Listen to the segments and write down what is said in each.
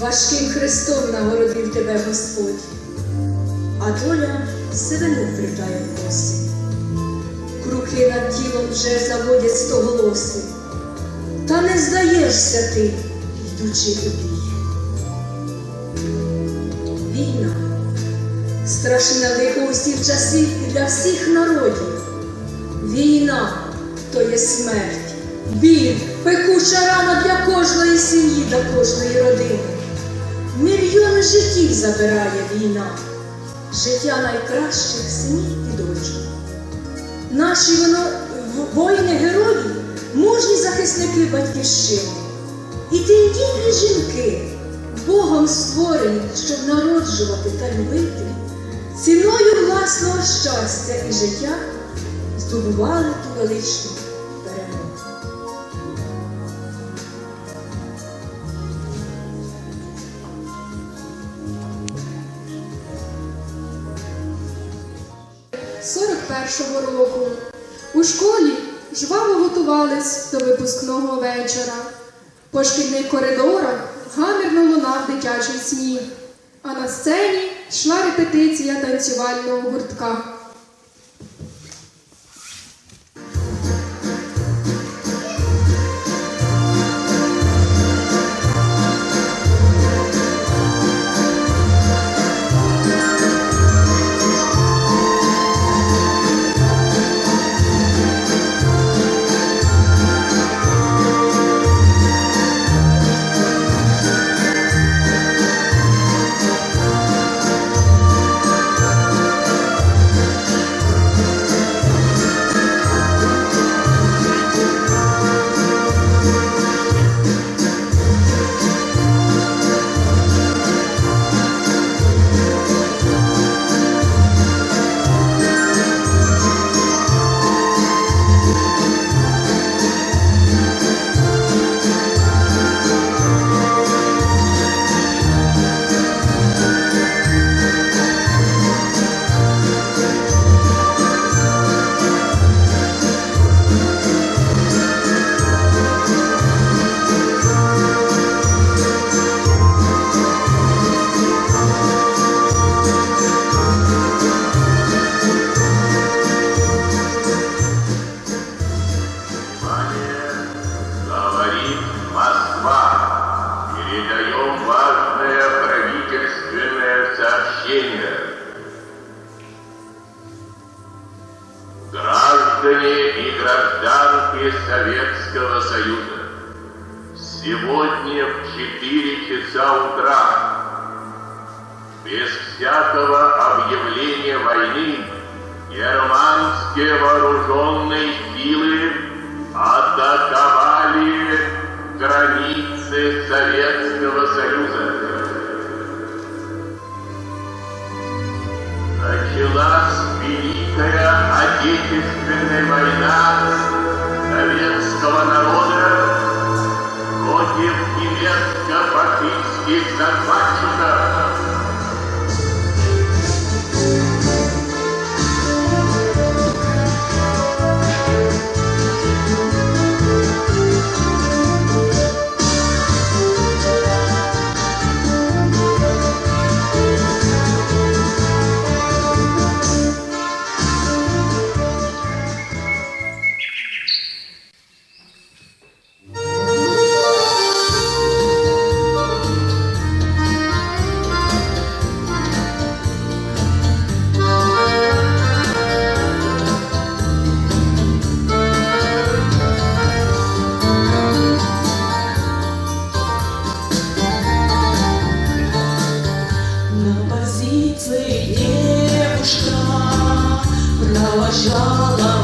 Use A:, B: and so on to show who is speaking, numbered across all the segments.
A: важким хрестом нагородив тебе Господь, а доля сивину придає в косі. Круки над тілом вже заводять стоголоси, та не здаєшся ти, йдучи у бій. Війна, страшне лихо усіх часів і для всіх народів. Війна то є смерть, біль, пекуча рана для кожної сім'ї, для кожної родини. Мільйони життів забирає війна, життя найкращих синів і дочок. Наші воно, воїни-герої, мужні захисники батьківщини. І тендітні жінки, Богом створені, щоб народжувати та любити, ціною власного щастя і життя здобували ту величну
B: 41-го року. У школі жваво готувались до випускного вечора. По шкільних коридорах гамірно лунав дитячий сміх, а на сцені йшла репетиція танцювального гуртка.
C: Советского Союза, сегодня в 4 часа утра без всякого объявления войны германские вооруженные силы атаковали границы Советского Союза. Началась Великая Отечественная война советского народа против немецко-фашистских захватчиков.
D: aşağılar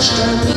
E: Stelle.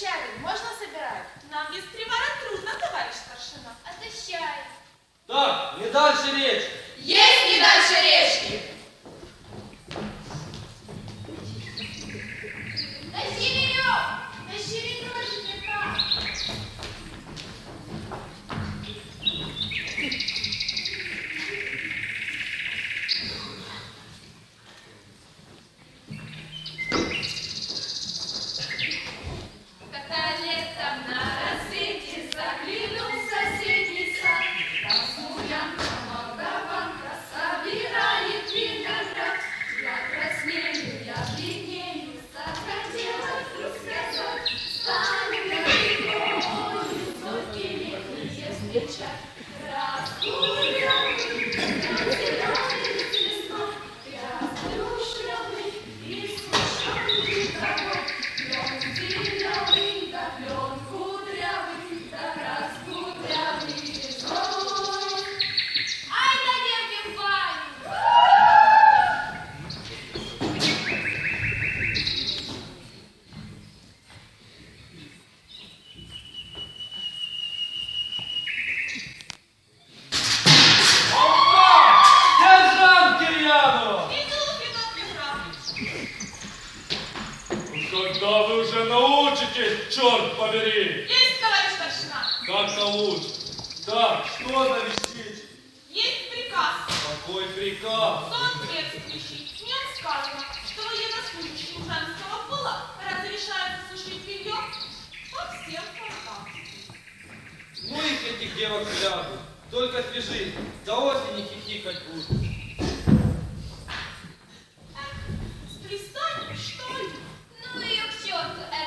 E: Отощаем. Можно собирать? Нам без привара трудно, товарищ старшина.
F: Отощаем.
D: Так, не дальше речь.
E: Есть не дальше речки.
D: черт побери!
E: Есть, товарищ старшина!
D: Как зовут? Да, что за висит?
E: Есть приказ.
D: Какой приказ?
E: Сон следствующий. В нем сказано, что военнослужащим женского пола разрешается сушить белье по всем фронтам.
D: Ну их этих девок гляду. Только свежи, до осени хихикать будут.
E: Э, с пристанью, что ли?
F: Ну ее к черту, э.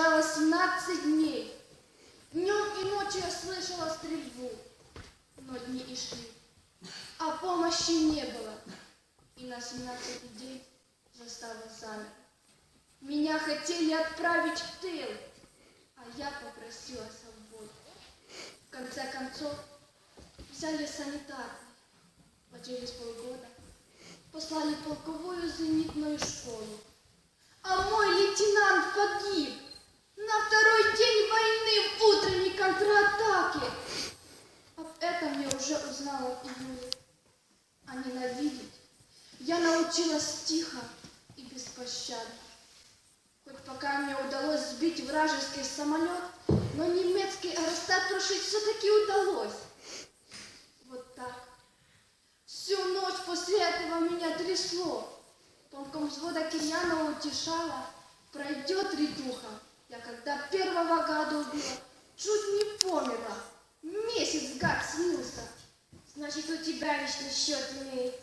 F: Держала 17 дней. Днем и ночью я слышала стрельбу. Но дни и шли, а помощи не было. И на 17 день застава замер. Меня хотели отправить в тыл, а я попросила свободу. В конце концов, взяли санитарный, а через полгода послали полковую зенитную школу. А мой лейтенант погиб на второй день войны в утренней контратаке. Об этом я уже узнала в июле. А ненавидеть я научилась тихо и беспощадно. Хоть пока мне удалось сбить вражеский самолет, но немецкий аэростат крушить все-таки удалось. Вот так. Всю ночь после этого меня трясло. Томком взвода Кирьянова утешала, пройдет ритуха. Я когда первого гада убила, чуть не померла. Месяц гад снился.
G: Значит, у тебя личный счет имеется.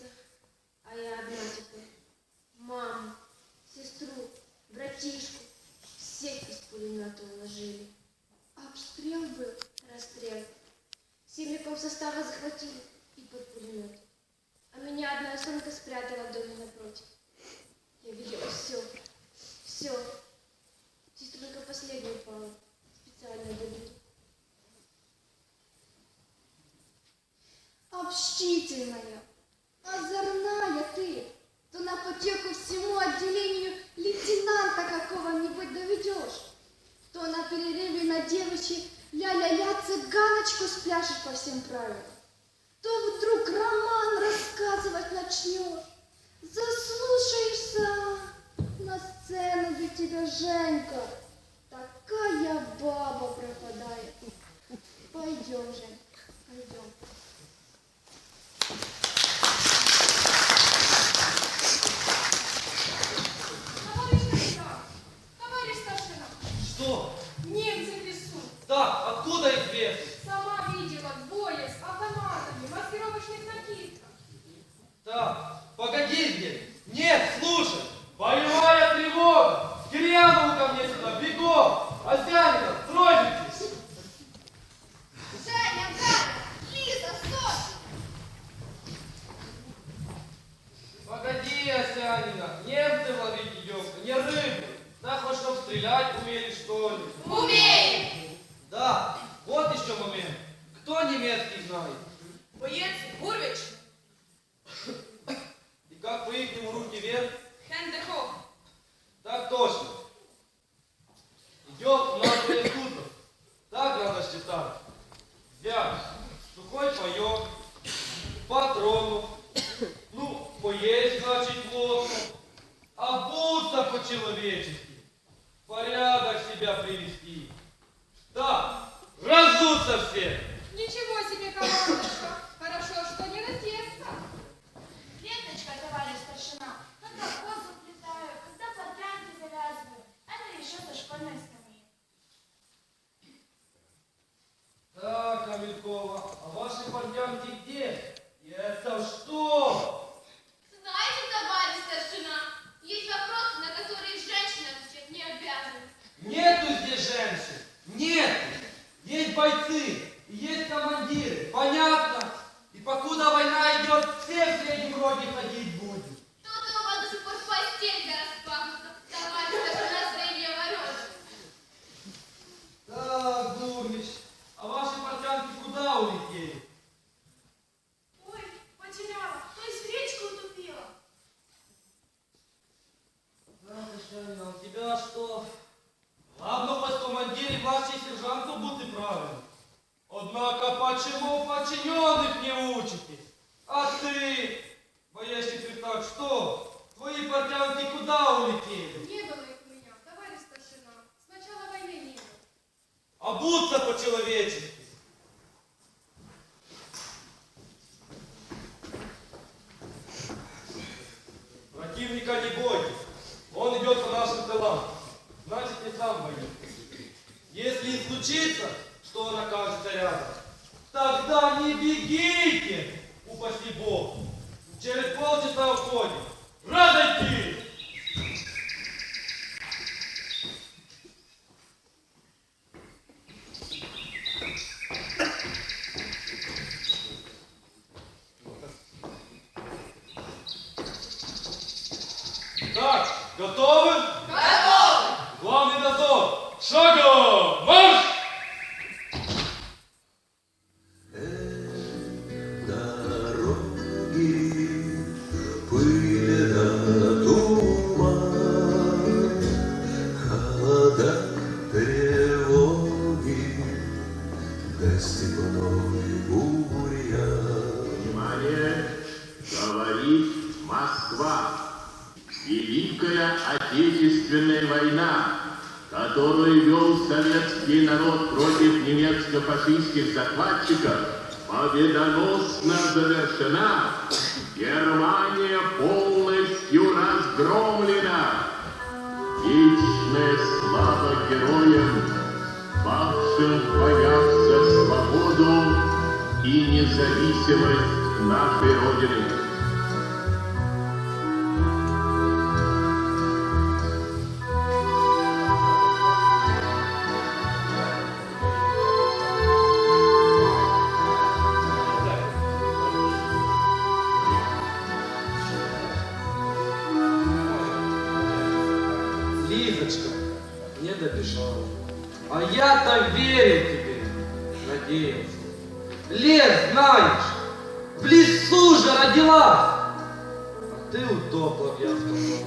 F: Цыганочку спляшешь по всем правилам, то вдруг роман рассказывать начнешь, заслушаешься на сцену для тебя, Женька, такая баба пропадает. Пойдем, Женька, пойдем.
B: Товарищ старшина! Товарищ старшина!
D: Что?
B: Немцы в лесу!
D: Так, откуда известно?
B: Сама видела двое с автоматами, в маскировочных накидках.
D: Так, погоди здесь. Нет, слушай. Боевая тревога. Кирьянову ко мне сюда, бегом. Осянина, стройитесь. Joseph тогда не бегите, упаси Бог. Через полчаса уходим. Разойти! Так,
H: да степной бурьян.
C: Внимание! Говорит Москва. Великая Отечественная война, которую вел советский народ против немецко-фашистских захватчиков, победоносно завершена. Германия полностью разгромлена. Вечная слава героям, павшим за свободу и независимость нашей Родины.
D: Лизочка, не добежала. Я-то верил тебе, надеялся. Лес, знаешь, в лесу же родилась. А ты утопла Янском болоте.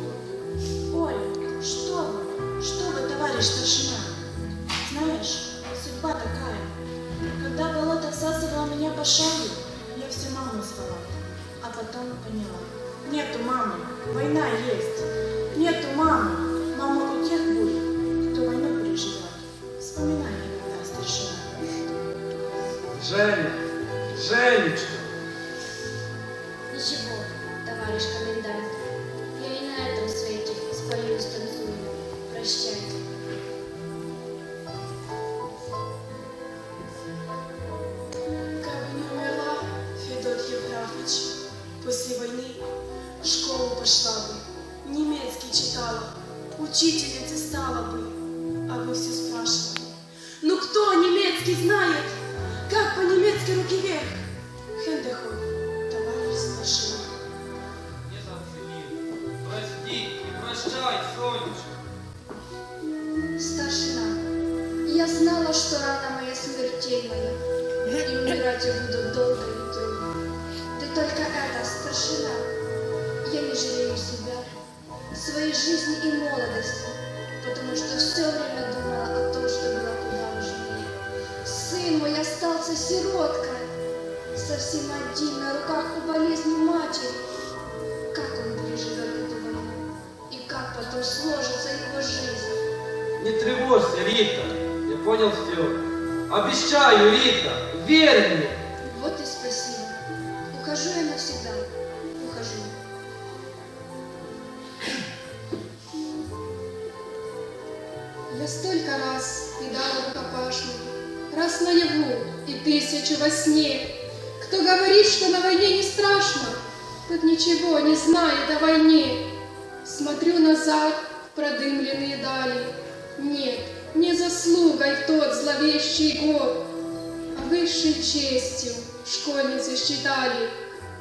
I: Ой, что вы, что вы, товарищ старшина? Знаешь, судьба такая. Когда болото всасывало меня по шагу, я всю маму звала. А потом поняла. Нету мамы, война есть. Нету мамы. Мама
D: Zélio, Zélio, Сонечка.
F: Старшина, я знала, что рана моя смертельная, и умирать я буду долго и трудно. Ты только это, старшина, я не жалею себя, своей жизни и молодости, потому что все время думала о том, что была куда важнее. Сын мой остался сироткой, совсем один на руках у болезни матери. Потом сложится его жизнь?
D: Не тревожься, Рита. Я понял все. Обещаю, Рита, верь мне.
F: Вот и спасибо. Ухожу я навсегда. Ухожу.
B: Я столько раз видала рукопашную, раз наяву и тысячу во сне. Кто говорит, что на войне не страшно, тот ничего не знает о войне. Смотрю назад в продымленные дали. Нет, не заслугой тот зловещий год. высшей честью школьницы считали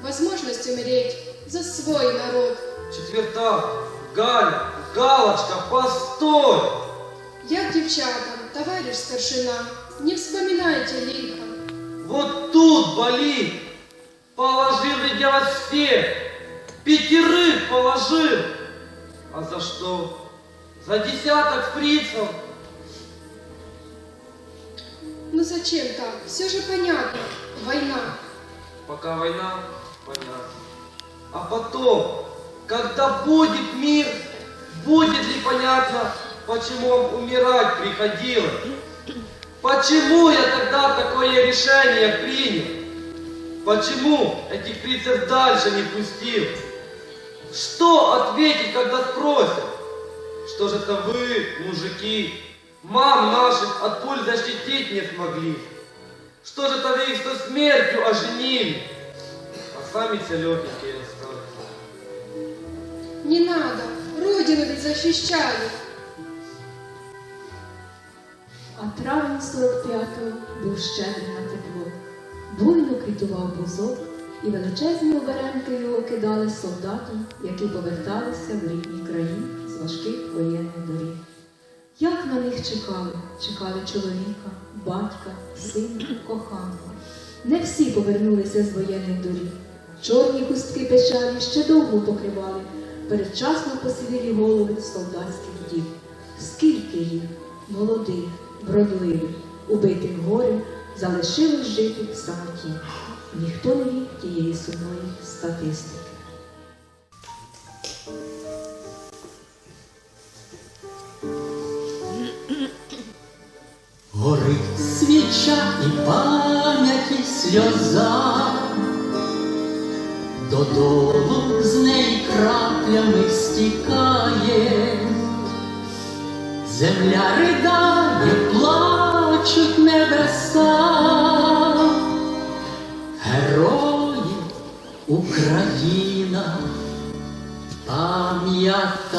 B: возможность умереть за свой народ.
D: Четверта, Галя, Галочка, постой!
B: Я к девчатам, товарищ старшина, не вспоминайте лихо.
D: Вот тут болит. Положил ведь делать всех. Пятерых положил. А за что? За десяток фрицев.
B: Ну зачем так? Все же понятно. Война.
D: Пока война, понятно. А потом, когда будет мир, будет ли понятно, почему вам умирать приходилось? Почему я тогда такое решение принял? Почему этих фрицев дальше не пустил? Что ответить, когда спросят? Что же это вы, мужики, мам наших от пуль защитить не смогли? Что же это вы их со смертью оженили? А сами все легенькие остались.
B: Не надо. Родину ведь защищали.
J: А травень 45-го був щедрий на тепло. Буйно квітував бузок, і величезні оберемки його кидали солдатам, які поверталися в рідні краї з важких воєнних доріг. Як на них чекали, чекали чоловіка, батька, сина, коханого. Не всі повернулися з воєнних доріг. Чорні хустки печалі ще довго покривали передчасно посивілі голови солдатських дів. Скільки їх, молодих, вродливих, убитих горем, залишилось жити в самоті. Ніхто не вів тієї сумної статистики.
K: Горить свіча і пам'яті сльоза, додолу з неї краплями стікає, земля ридає, плачуть небеса. країна пам'ятає.